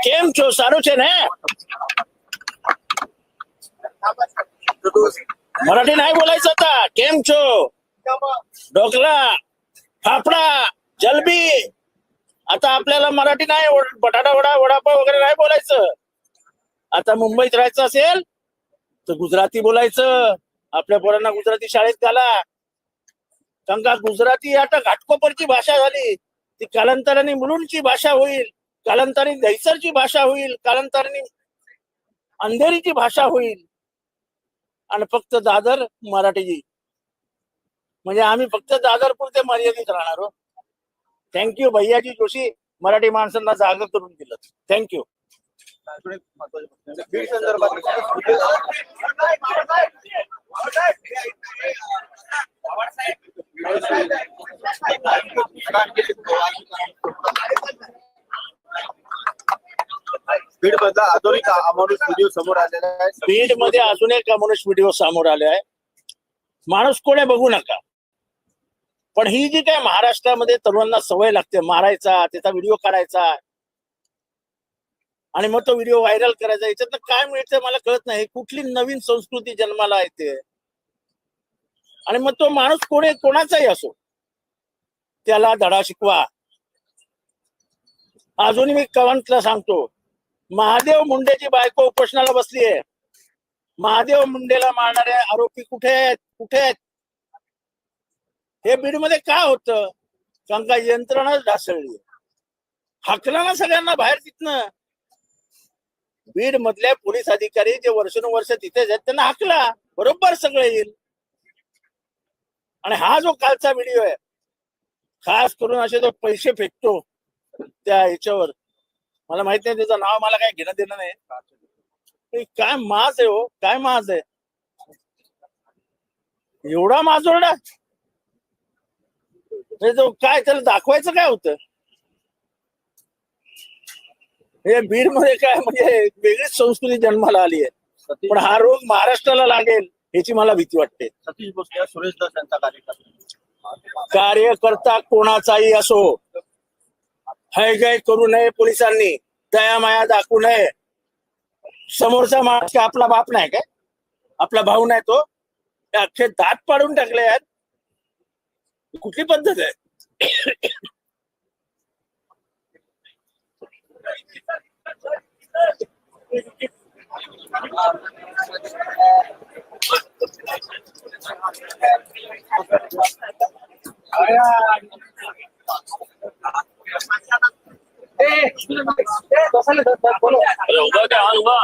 કેમ છો સારું છે ને मराठी नाही बोलायचं आता केम છો ढोकळा फाफडा जलबी आता आपल्याला मराठी नाही वड- बटाटा वडा वडापाव वगैरे नाही बोलायचं आता मुंबईत राहायचं असेल तर गुजराती बोलायचं आपल्या पोरांना गुजराती शाळेत घाला कारण का गुजराती आता घाटकोपरची भाषा झाली. ती कालांतराने मुलुंडची भाषा होईल कालांतराने दहिसरची भाषा होईल कालांतराने अंधेरीची भाषा होईल. आणि फक्त दादर मराठीची. म्हणजे आम्ही फक्त दादर पुरते मर्यादित राहणार हो. थँक्यू भैयाजी जोशी. मराठी माणसांना जागा करून दिलं. थँक्यू संदर्भात बीड मधला आधुनिक अमानुष व्हिडिओ समोर आलेला आहे. बीडमध्ये अजून एक मनुष्य व्हिडिओ समोर आले आहे. माणूस कोणी बघू नका. पण ही जी काय महाराष्ट्रामध्ये तरुणांना सवय लागते मारायचा त्याचा व्हिडिओ काढायचा आणि मग तो व्हिडिओ व्हायरल करायचा याच्यातनं काय मिळतं मला कळत नाही. कुठली नवीन संस्कृती जन्माला येते? आणि मग तो माणूस कोणी कोणाचाही असो त्याला धडा शिकवा. अजूनही मी कवंतला सांगतो महादेव मुंडेची बायको उपोषणाला बसली आहे. महादेव मुंडेला मारणारे आरोपी कुठे आहेत? कुठे आहेत? हे बीडमध्ये का होत? कारण का यंत्रणाच ढासळली. हाकला ना सगळ्यांना बाहेर तिथनं. बीड मधले पोलीस अधिकारी जे वर्षानुवर्ष तिथेच आहेत त्यांना हाकला. बरोबर सगळं येईल. आणि हा जो कालचा व्हिडिओ आहे खास करून असे तो पैसे फेकतो त्या ह्याच्यावर. मला माहीत नाही त्याचं नाव मला काय घेणं देणं नाही. काय माज आहे हो काय माज आहे? एवढा माजोरडा हे जो काय त्याला दाखवायचं काय होतं? हे बीडमध्ये काय म्हणजे वेगळीच संस्कृती जन्माला आली आहे. पण हा रोग महाराष्ट्राला लागेल याची मला भीती वाटते. सतीश भोसले सुरेश दास यांचा कार्यक्रम कार्यकर्ता कोणाचाही असो हयगय करू नये पोलिसांनी दया माया दाखवू नये. समोरचा माणूस आपला बाप नाही काय? आपला भाऊ नाही तो? अख्खे दात पाडून टाकले यात कुठली पद्धत आहे? अरे उभा काय हा उभा